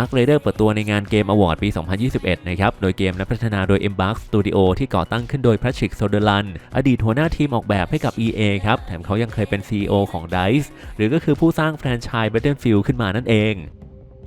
Arc Raider เปิดตัวในงานเกม Award ปี 2021 นะครับ โดยเกมและพัฒนาโดย Embark Studio ที่ก่อตั้งขึ้นโดย Patrick Soderlund อดีตหัวหน้าทีมออกแบบให้กับ EA ครับ แถมเขายังเคยเป็น CEO ของ DICE หรือก็คือผู้สร้างแฟรนไชส์ Battlefield ขึ้นมานั่นเอง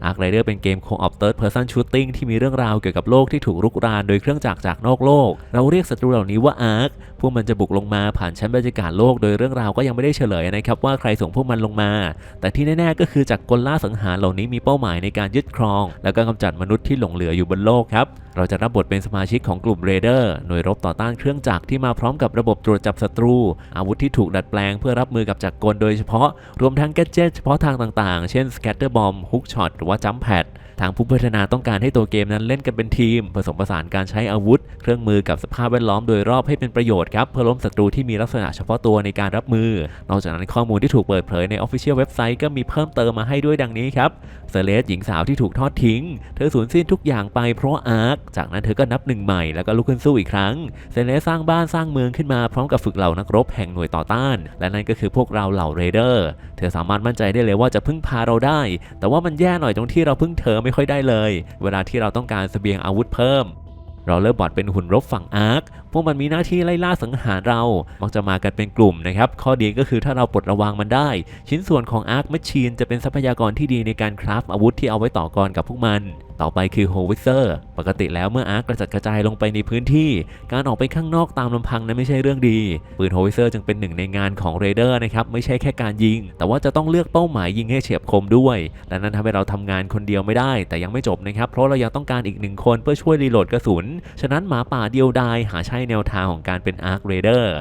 Arc Rider เป็นเกม Co-op Third Person Shooting ที่มีเรื่องราวเกี่ยวกับโลกที่ถูกรุกรานโดยเครื่องจักรจากนอกโลก เราเรียกศัตรูเหล่านี้ว่า Arc วกมันจะบุกลงมาผ่านชั้นบรรยากาศโลกโดยเรื่องราวก็ยังไม่ได้เฉลยนะครับว่าใครส่งพวกมันลงมา แต่ที่แน่ๆก็คือจากกลล่าสังหารเหล่านี้มีเป้าหมายในการยึดครอง แล้วก็กำจัดมนุษย์ที่หลงเหลืออยู่บนโลกครับเราจะรับบทเป็นสมาชิกของกลุ่มเรเดอร์หน่วยรบต่อต้านเครื่องจักรที่มาพร้อมกับระบบตรวจจับศัตรู อาวุธที่ถูกดัดแปลงเพื่อรับมือกับจักรกลโดยเฉพาะ รวมทั้งแกดเจตเฉพาะทางต่างๆ เช่นสแกตเตอร์บอมฮุกช็อตหรือว่าจัมแพดางผู้พัฒนาต้องการให้ตัวเกมนั้นเล่นกันเป็นทีม ผสมผสานการใช้อาวุธ เครื่องมือกับสภาพแวดล้อมโดยรอบให้เป็นประโยชน์ครับเพื่อล้มศัตรูที่มีลักษณะเฉพาะตัวในการรับมือ นอกจากนั้นข้อมูลที่ถูกเปิดเผยใน Official เว็บไซต์ก็มีเพิ่มเติมมาให้ด้วยดังนี้ครับเซเลสหญิงสาวที่ถูกทอดทิ้ง เธอสูญสิ้นทุกอย่างไปเพราะอาร์คจากนั้นเธอก็นับหนึ่งใหม่แล้วก็ลุกขึ้นสู้อีกครั้งเซเลสสร้างบ้านสร้างเมืองขึ้นมาพร้อมกับฝึกเหล่านักรบแห่งหน่วยต่อต้าน และนั่นก็คือพวกเราเหล่าเรเดอร์ เธอสามารถมั่นใจได้เลยว่าจะพึ่งพาเราได้ แต่ว่ามันแย่หน่อยตรงที่เราพึ่งเธอไม่ค่อยได้เลย เวลาที่เราต้องการเสบียงอาวุธเพิ่มเราเริ่มบอดเป็นหุ่นรบฝั่งอาร์ค พวกมันมีหน้าที่ไล่ล่าสังหารเรา มักจะมากันเป็นกลุ่มนะครับ ข้อดีก็คือถ้าเราปลดระวางมันได้ ชิ้นส่วนของอาร์คแมชชีนจะเป็นทรัพยากรที่ดีในการคราฟอาวุธที่เอาไว้ต่อกรกับพวกมัน ต่อไปคือโฮวิเซอร์ปกติแล้วเมื่ออาร์กระจัดกระจายลงไปในพื้นที่ การออกไปข้างนอกตามลำพังนั้นไม่ใช่เรื่องดี ปืนโฮวิเซอร์จึงเป็นหนึ่งในงานของเรเดอร์นะครับไม่ใช่แค่การยิง แต่ว่าจะต้องเลือกเป้าหมายยิงให้เฉียบคมด้วย และนั้นทำให้เราทำงานคนเดียวไม่ได้ แต่ยังไม่จบนะครับเพราะเรายังต้องการอีกหนึ่งคนเพื่อช่วยรีโหลดกระสุน ฉะนั้นหมาป่าเดียวดายหาใช่แนวทางของการเป็นอาร์คเรเดอร์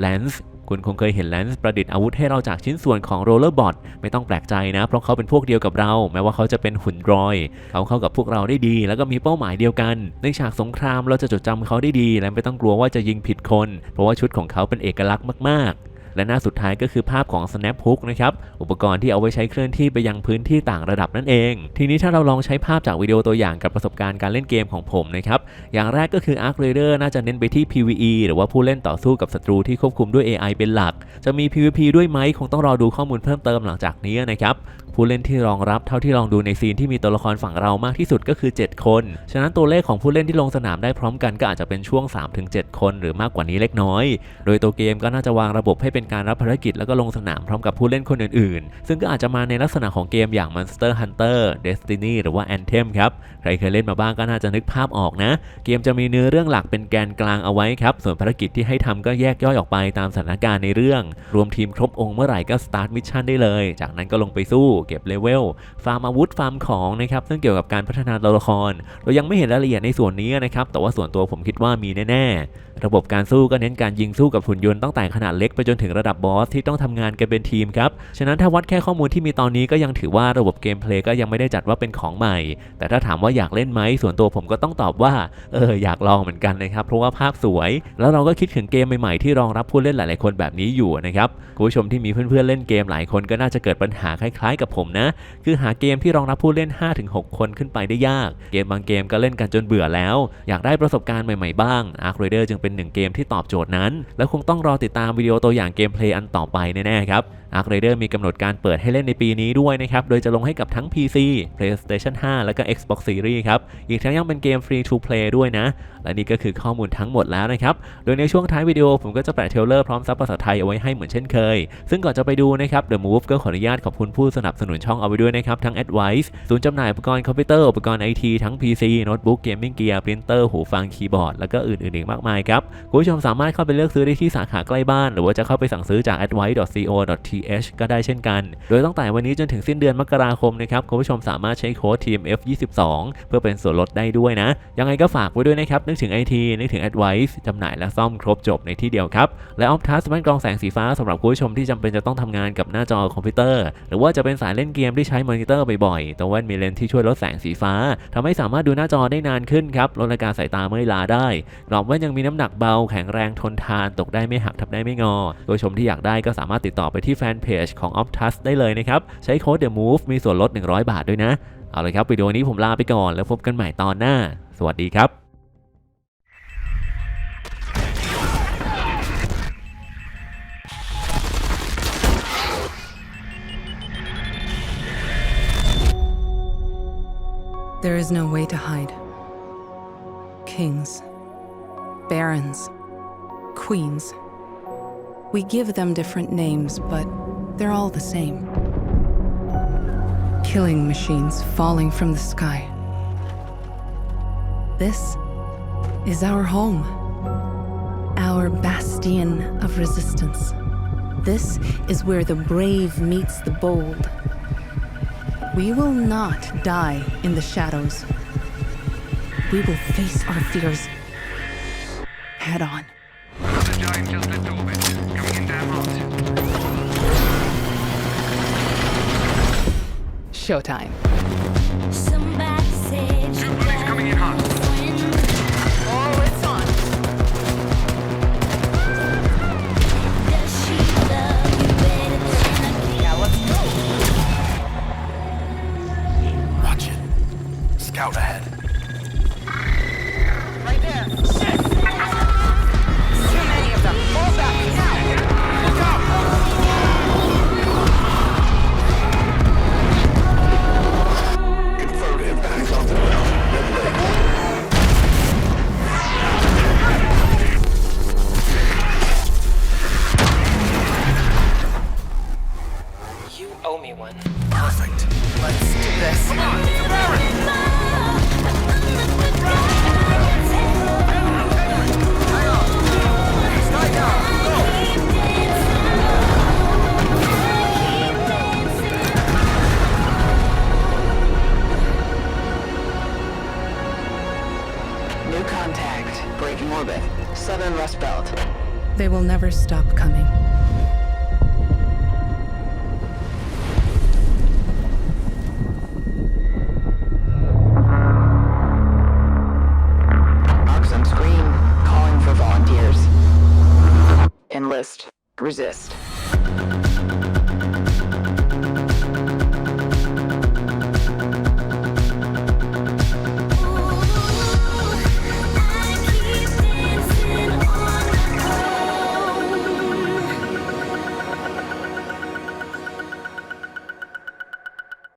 แลนส์ คุณคงเคยเห็นแลนส์ประดิษฐ์อาวุธให้เราจากชิ้นส่วนของโรลเลอร์บอทไม่ต้องแปลกใจนะ เพราะเขาเป็นพวกเดียวกับเรา แม้ว่าเขาจะเป็นหุ่นรอย เขาเข้ากับพวกเราได้ดี แล้วก็มีเป้าหมายเดียวกัน ในฉากสงครามเราจะจดจำเขาได้ดี และไม่ต้องกลัวว่าจะยิงผิดคน เพราะว่าชุดของเขาเป็นเอกลักษณ์มากๆ และหน้าสุดท้ายก็คือภาพของ snap hook นะครับ อุปกรณ์ที่เอาไว้ใช้เคลื่อนที่ไปยังพื้นที่ต่างระดับนั่นเอง ทีนี้ถ้าเราลองใช้ภาพจากวิดีโอตัวอย่างกับประสบการณ์การเล่นเกมของผมนะครับ อย่างแรกก็คือ Arc Raider น่าจะเน้นไปที่ PVE หรือว่าผู้เล่นต่อสู้กับศัตรูที่ควบคุมด้วย AI เป็นหลัก จะมี PVP ด้วยไหมคงต้องรอดูข้อมูลเพิ่มเติมหลังจากนี้นะครับ ผู้เล่นที่รองรับเท่าที่ลองดูในซีนที่มีตัวละครฝั่งเรามากที่สุดก็คือ 7 คน ฉะนั้นตัวเลขของผู้เล่นที่ลงสนามได้พร้อมกันก็อาจจะเป็นช่วง 3-7 คนหรือมากกว่านี้เล็กน้อย โดยตัวเกมก็น่าจะวางระบบให้เป็นการรับภารกิจแล้วก็ลงสนามพร้อมกับผู้เล่นคนอื่นๆ ซึ่งก็อาจจะมาในลักษณะของเกมอย่าง Monster Hunter Destiny หรือว่า Anthem ครับ ใครเคยเล่นมาบ้างก็น่าจะนึกภาพออกนะ เกมจะมีเนื้อเรื่องหลักเป็นแกนกลางเอาไว้ครับ ส่วนภารกิจที่ให้ทำก็แยกย่อยออกไปตามสถานการณ์ในเรื่อง รวมทีมครบองค์เมื่อไหร่ก็สตาร์ทมิชชั่นได้เลย จากนั้นก็ลงไปสู้เก็บเลเวล ฟาร์มอาวุธ ฟาร์มของนะครับ ซึ่งเกี่ยวกับการพัฒนาตัวละคร เรายังไม่เห็นรายละเอียดในส่วนนี้นะครับ แต่ว่าส่วนตัวผมคิดว่ามีแน่ๆ ระบบการสู้ก็เน้นการยิงสู้กับหุ่นยนต์ตั้งแต่ขนาดเล็กไปจนถึงระดับบอสที่ต้องทำงานกันเป็นทีมครับ ฉะนั้นถ้าวัดแค่ข้อมูลที่มีตอนนี้ก็ยังถือว่าระบบเกมเพลย์ก็ยังไม่ได้จัดว่าเป็นของใหม่ แต่ถ้าถามว่าอยากเล่นไหม ส่วนตัวผมก็ต้องตอบว่า เออ อยากลองเหมือนกันนะครับ เพราะว่าภาพสวย แล้วเราก็คิดถึงเกมใหม่ๆที่รองรับผู้เล่นหลาย ๆ คนแบบนี้อยู่นะครับ คุณผู้ชมที่มีเพื่อนๆเล่นเกมหลายคนก็น่าจะเกิดปัญหาคล้ายๆกับผมนะ คือหาเกมที่รองรับผู้เล่น 5-6 คนขึ้นไปได้ยาก เกมบางเกมก็เล่นกันจนเบื่อแล้ว อยากได้ประสบการณ์ใหม่ๆบ้าง Ark Raider จึงเป็นหนึ่งเกมที่ตอบโจทย์นั้น และคงต้องรอติดตามวิดีโอตัวอย่างเกมเพลย์อันต่อไปแน่ๆครับ Arc Raider มีกำหนดการเปิดให้เล่นในปีนี้ด้วยนะครับ โดยจะลงให้กับทั้ง PC PlayStation 5 และก็ Xbox Series ครับ อีกทั้งยังเป็นเกม Free to Play ด้วยนะ และนี่ก็คือข้อมูลทั้งหมดแล้วนะครับ โดยในช่วงท้ายวิดีโอผมก็จะแปะเทเลอร์พร้อมซับภาษาไทยเอาไว้ให้เหมือนเช่นเคย ซึ่งก่อนจะไปดูนะครับ The Move ก็ขออนุญาตขอบคุณผู้สนับสนุนช่องเอาไว้ด้วยนะครับ ทั้ง Advice ศูนย์จำหน่ายอุปกรณ์คอมพิวเตอร์ อุปกรณ์ไอทีทั้ง PC โน้ตบุ๊กเกมมิ่งเกียร์ปรินเตอร์หูฟังคีย์บอร์ดแล้วก็อื่นๆอีกมากมายครับคุณผู้ชมสามารถเข้าไปเลือกซื้อได้ที่สาขาใกล้บ้าน หรือว่าจะเข้าไปสั่งซื้อจาก advice.co.th ก็ได้เช่นกัน โดยตั้งแต่วันนี้จนถึงสิ้นเดือนมกราคมนะครับคุณผู้ชมสามารถใช้โค้ด TMF22 เพื่อเป็นส่วนลดได้ด้วยนะ ยังไงก็ฝากไว้ด้วยนะครับนึกถึง IT นึกถึง Advice จำหน่ายและซ่อมครบจบในที่เดียวครับ และ Optus แว่นกรองแสงสีฟ้าสำหรับคุณผู้ชมที่จำเป็นจะต้องทำงานกับหน้าจอคอมพิวเตอร์ หรือว่าจะเป็นสายเล่นเกมที่ใช้มอนิเตอร์บ่อยๆตัวแว่นมีเลนส์ที่ช่วยลดแสงสีฟ้าทำให้สามารถดูหน้าจอได้นานขึ้นครับลดอาการสายตาเมื่อยล้าได้กรอบแว่นยังมีน้ำหนักเบาแข็งแรงทนทานตกได้ไม่หักทับได้ไม่งอโดยชมที่อยากได้ก็สามารถติดต่อไปที่แฟนเพจของ Optus ได้เลยนะครับ ใช้โค้ด The Move มีส่วนลด 100 บาทด้วยนะ เอาเลยครับวิดีโอนี้ผมลาไปก่อนแล้วพบกันใหม่ตอนหน้า สวัสดีครับ There is no way to hide. Kings, barons, queens. We give them different names, but they're all the same. Killing machines falling from the sky. This is our home, our bastion of resistance. This is where the brave meets the bold. We will not die in the shadows. We will face our fears head on. Showtime. Somebody said you coming in hot. Contact. Breaking orbit. Southern Rust Belt. They will never stop coming. Oxen scream, calling for volunteers. Enlist. Resist.